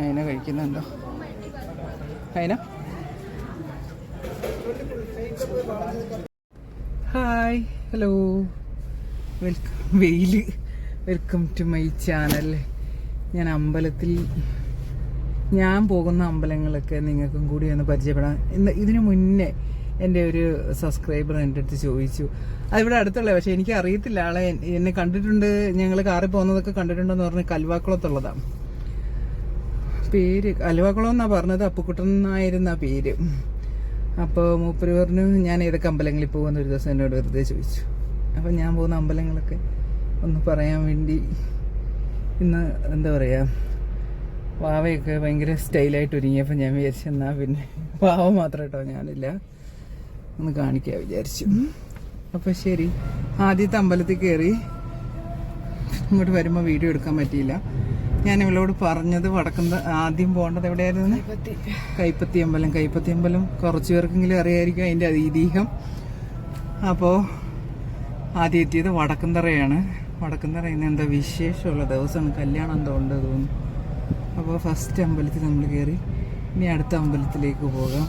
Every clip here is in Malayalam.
ഹൈന കഴിക്കുന്നുണ്ടോ? ഹൈന? Hi hello. വെൽക്കം വെയിൽ. Welcome to my channel. ഞാൻ അമ്പലത്തിൽ ഞാൻ പോകുന്ന അമ്പലങ്ങളൊക്കെ നിങ്ങൾക്കും കൂടി ഒന്ന് പരിചയപ്പെടാം. ഇന്ന് ഇതിനു മുന്നേ എന്റെ ഒരു സബ്സ്ക്രൈബർ എന്റെ അടുത്ത് ചോദിച്ചു. അതിവിടെ അടുത്തുള്ള പക്ഷേ എനിക്ക് അറിയത്തില്ല ആളെ. എന്നെ കണ്ടിട്ടുണ്ട് ഞങ്ങൾ കാറിൽ പോകുന്നതൊക്കെ കണ്ടിട്ടുണ്ടെന്ന് പറഞ്ഞ് കൽവാക്കുളത്തുള്ളതാണ് പേര് അലുവകുളം എന്നാ പറഞ്ഞത് അപ്പുക്കുട്ടൻ എന്നായിരുന്ന പേര്. അപ്പോൾ മൂപ്പര് പറഞ്ഞു ഞാൻ ഏതൊക്കെ അമ്പലങ്ങളിൽ പോകുന്ന? ഒരു ദിവസം എന്നോട് വെറുതെ ചോദിച്ചു. അപ്പം ഞാൻ പോകുന്ന അമ്പലങ്ങളൊക്കെ ഒന്ന് പറയാൻ വേണ്ടി ഇന്ന് എന്താ പറയുക വാവയൊക്കെ ഭയങ്കര സ്റ്റൈലായിട്ട് ഒരുങ്ങിയപ്പോൾ ഞാൻ വിചാരിച്ചു എന്നാ പിന്നെ വാവ മാത്രം കേട്ടോ ഞാനില്ല. ഒന്ന് കാണിക്കാൻ വിചാരിച്ചു. അപ്പോൾ ശരി. ആദ്യത്തെ അമ്പലത്തിൽ കയറി ഇങ്ങോട്ട് വരുമ്പോൾ വീഡിയോ എടുക്കാൻ പറ്റിയില്ല. ഞാൻ ഇവളോട് പറഞ്ഞത് വടക്കുന്ന ആദ്യം പോകേണ്ടത് എവിടെയായിരുന്നു? കൈപ്പത്തി. അമ്പലം കൈപ്പത്തി അമ്പലം കുറച്ച് പേർക്കെങ്കിലും അറിയായിരിക്കും അതിന്റെ ഐതിഹ്യം. അപ്പോൾ ആദ്യം എത്തിയത് വടക്കുംതറയാണ്. വടക്കുംതറ ഇന്ന് എന്താ വിശേഷമുള്ള ദിവസമാണ്? കല്യാണം എന്തോ ഉണ്ട് തോന്നുന്നു. അപ്പോൾ ഫസ്റ്റ് അമ്പലത്തിൽ നമ്മൾ കയറി ഇനി അടുത്ത അമ്പലത്തിലേക്ക് പോകാം.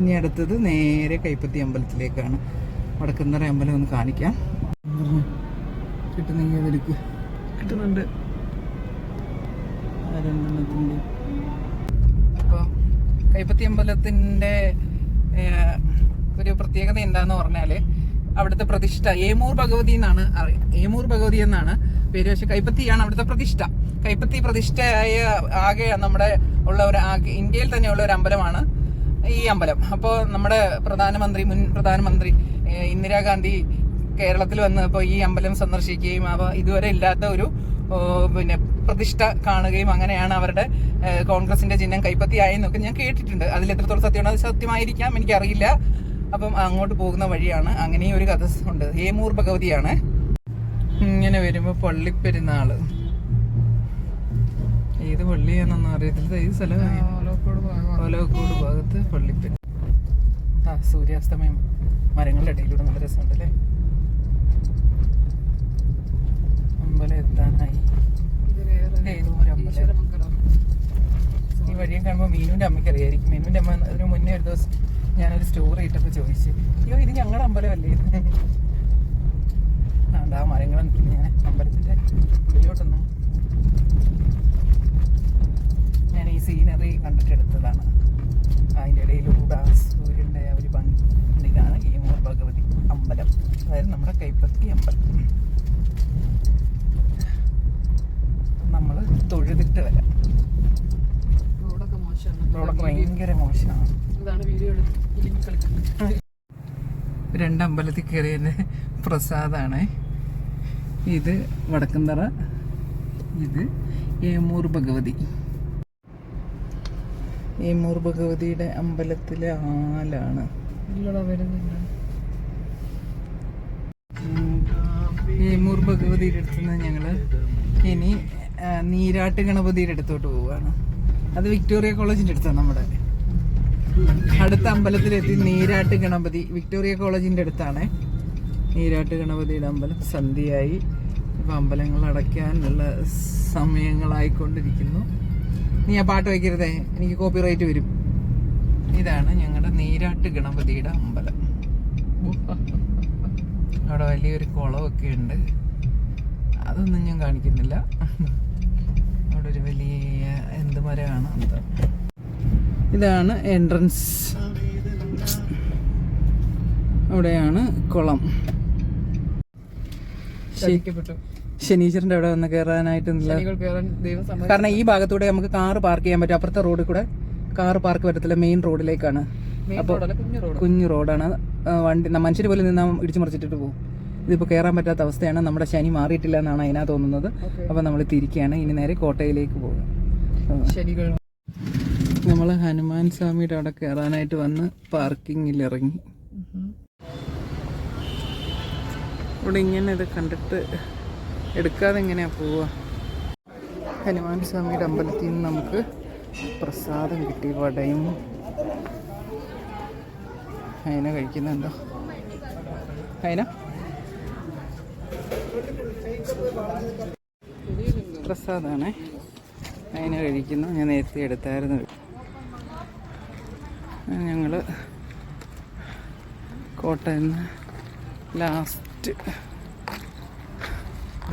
ഇനി അടുത്തത് നേരെ കൈപ്പത്തി അമ്പലത്തിലേക്കാണ്. വടക്കുംതറ അമ്പലം ഒന്ന് കാണിക്കാം. കിട്ടുന്നെങ്കിൽ അതെടുക്ക്. കിട്ടുന്നുണ്ട്. രണ്ടെണ്ണത്തിന്റെ അപ്പോൾ കൈപ്പത്തി അമ്പലത്തിന്റെ ഒരു പ്രത്യേകത എന്താന്ന് പറഞ്ഞാൽ അവിടുത്തെ പ്രതിഷ്ഠ ഏമൂർ ഭഗവതി എന്നാണ് ഏമൂർ ഭഗവതി എന്നാണ് പേര്. പക്ഷെ കൈപ്പത്തിയാണ് അവിടുത്തെ പ്രതിഷ്ഠ. കൈപ്പത്തി പ്രതിഷ്ഠയായ ആകെ നമ്മുടെ ഉള്ള ഒരു ആകെ ഇന്ത്യയിൽ തന്നെയുള്ള ഒരു അമ്പലമാണ് ഈ അമ്പലം. അപ്പോൾ നമ്മുടെ പ്രധാനമന്ത്രി മുൻ പ്രധാനമന്ത്രി ഇന്ദിരാഗാന്ധി കേരളത്തിൽ വന്ന് ഇപ്പോൾ ഈ അമ്പലം സന്ദർശിക്കുകയും അവ ഇതുവരെ ഇല്ലാത്ത ഒരു പിന്നെ പ്രതിഷ്ഠ കാണുകയും അങ്ങനെയാണ് അവരുടെ കോൺഗ്രസിന്റെ ചിഹ്നം കൈപ്പത്തിയായെന്നൊക്കെ ഞാൻ കേട്ടിട്ടുണ്ട്. അതിൽ എത്രത്തോളം സത്യമാണ് അത് സത്യമായിരിക്കാം എനിക്കറിയില്ല. അപ്പം അങ്ങോട്ട് പോകുന്ന വഴിയാണ് അങ്ങനെയും ഒരു കഥ ഉണ്ട്. ഹേമൂർ ഭഗവതിയാണ്. ഇങ്ങനെ വരുമ്പോൾ പള്ളിപ്പെരുന്നാൾ ഏത് പള്ളിയാണെന്നൊന്നും അറിയത്തില്ല. ഏത് സ്ഥലമാണ് ഓലോക്കോട് ഭാഗത്ത് പള്ളിപ്പെരുന്നാൾ ആ സൂര്യാസ്തമയം. മരങ്ങളുടെ ഇടയിലൂടെ നല്ല രസമുണ്ട് അല്ലേ അമ്പലം എത്താനായി ഏതോ ഒരു അമ്പലം ഈ വഴിയെ കാണുമ്പോൾ മീനുവിന്റെ അമ്മയ്ക്ക് അറിയായിരിക്കും. മീനുവിന്റെ അമ്മ അതിന് മുന്നേ ഒരു ദിവസം ഞാനൊരു സ്റ്റോറി ഇട്ടപ്പോൾ ചോദിച്ചു അയ്യോ ഇത് ഞങ്ങളുടെ അമ്പലമല്ലേ? ആണ്ട് ആ മരങ്ങൾ നിൽക്കുന്നു ഞാൻ അമ്പലത്തിന്റെ ഉള്ളിലോട്ടൊന്നും. ഞാൻ ഈ സീനറി കണ്ടിട്ട് എടുത്തതാണ് അതിന്റെ ഇടയിലൂടെ ആ സൂര്യന്റെ ആ ഒരു ഭംഗി ഇതാണ് ഈ മൂർ ഭഗവതി അമ്പലം അതായത് നമ്മുടെ കൈപ്പത്തി അമ്പലം നമ്മൾ തൊഴുതിട്ട് വരാം റോഡൊക്കെ മോശമാണ് റോഡൊക്കെ ഭയങ്കര മോശമാണ്. രണ്ടമ്പലത്തിൽ കയറിയതിന്റെ പ്രസാദാണ്. ഇത് വടക്കന്തറ ഇത് ഏമൂർ ഭഗവതി. ഏമൂർ ഭഗവതിയുടെ അമ്പലത്തിലെ ആലാണ്. ഏമൂർ ഭഗവതിയുടെ അടുത്ത് നിന്ന് ഞങ്ങൾ ഇനി നീരാട്ട് ഗണപതിയുടെ അടുത്തോട്ട് പോവുകയാണ്. അത് വിക്ടോറിയ കോളേജിന്റെ അടുത്താണ് നമ്മുടെ. അടുത്ത അമ്പലത്തിലെത്തി നീരാട്ട് ഗണപതി വിക്ടോറിയ കോളേജിന്റെ അടുത്താണ്. നീരാട്ട് ഗണപതിയുടെ അമ്പലം സന്ധ്യയായി. ഇപ്പൊ അമ്പലങ്ങൾ അടയ്ക്കാനുള്ള സമയങ്ങളായിക്കൊണ്ടിരിക്കുന്നു. നീ ആ പാട്ട് വയ്ക്കരുതേ. എനിക്ക് കോപ്പിറൈറ്റ് വരും. ഇതാണ് ഞങ്ങളുടെ നീരാട്ട് ഗണപതിയുടെ അമ്പലം. അവിടെ വലിയൊരു കുളമൊക്കെ ഉണ്ട്. അതൊന്നും ഞാൻ കാണിക്കുന്നില്ല. അവിടെ ഒരു വലിയ എന്ത് മരമാണ് എന്താ ഇതാണ് എൻട്രൻസ് അവിടെയാണ് കുളം. ശരിക്കപ്പെട്ടു. ശനീശ്വരന്റെ അവിടെ വന്ന് കയറാനായിട്ട് കാരണം ഈ ഭാഗത്തൂടെ നമുക്ക് കാറ് പാർക്ക് ചെയ്യാൻ പറ്റും. അപ്പുറത്തെ റോഡിൽ കൂടെ കാറ് പാർക്ക് പറ്റത്തില്ല. മെയിൻ റോഡിലേക്കാണ് അപ്പോൾ കുഞ്ഞു റോഡ് കുഞ്ഞു റോഡാണ് വണ്ടി മനുഷ്യർ പോലും നിന്നാ ഇടിച്ചു മറിച്ചിട്ട് പോകും. ഇതിപ്പോൾ കയറാൻ പറ്റാത്ത അവസ്ഥയാണ്. നമ്മുടെ ശനി മാറിയിട്ടില്ല എന്നാണ് അതിനാ തോന്നുന്നത്. അപ്പോൾ നമ്മൾ തിരിക്കുകയാണ് ഇനി നേരെ കോട്ടയിലേക്ക് പോകും. ശനികൾ നമ്മൾ ഹനുമാൻ സ്വാമിയുടെ അവിടെ കയറാനായിട്ട് വന്ന് പാർക്കിങ്ങിൽ ഇറങ്ങി ഇവിടെ ഇങ്ങനെ ഇത് കണ്ടിട്ട് എടുക്കാതെ എങ്ങനെയാ പോവുക? ഹനുമാൻ സ്വാമിയുടെ അമ്പലത്തിൽ നിന്ന് നമുക്ക് പ്രസാദം കിട്ടി വടയും. അതിനെ കഴിക്കുന്നുണ്ടോ അതിന പ്രസാദാണേ. അതിനെ കഴിക്കുന്നു. ഞാൻ നേരത്തെ എടുത്തായിരുന്നു. ഞങ്ങൾ കോട്ടയം ലാസ്റ്റ്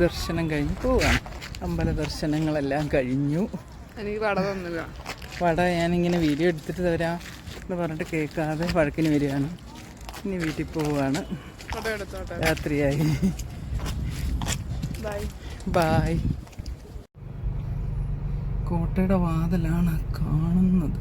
ദർശനം കഴിഞ്ഞ് പോവാണ്. അമ്പല ദർശനങ്ങളെല്ലാം കഴിഞ്ഞു. എനിക്ക് വട തന്നില്ല. വട ഞാനിങ്ങനെ വീഡിയോ എടുത്തിട്ട് തരാം എന്ന് പറഞ്ഞിട്ട് കേൾക്കാതെ വഴക്കിന് വരികയാണ്. ഇനി വീട്ടിൽ പോവുകയാണ് രാത്രിയായി. ബൈ ബായ് കോട്ടയുടെ വാതിലാണ് കാണുന്നത്.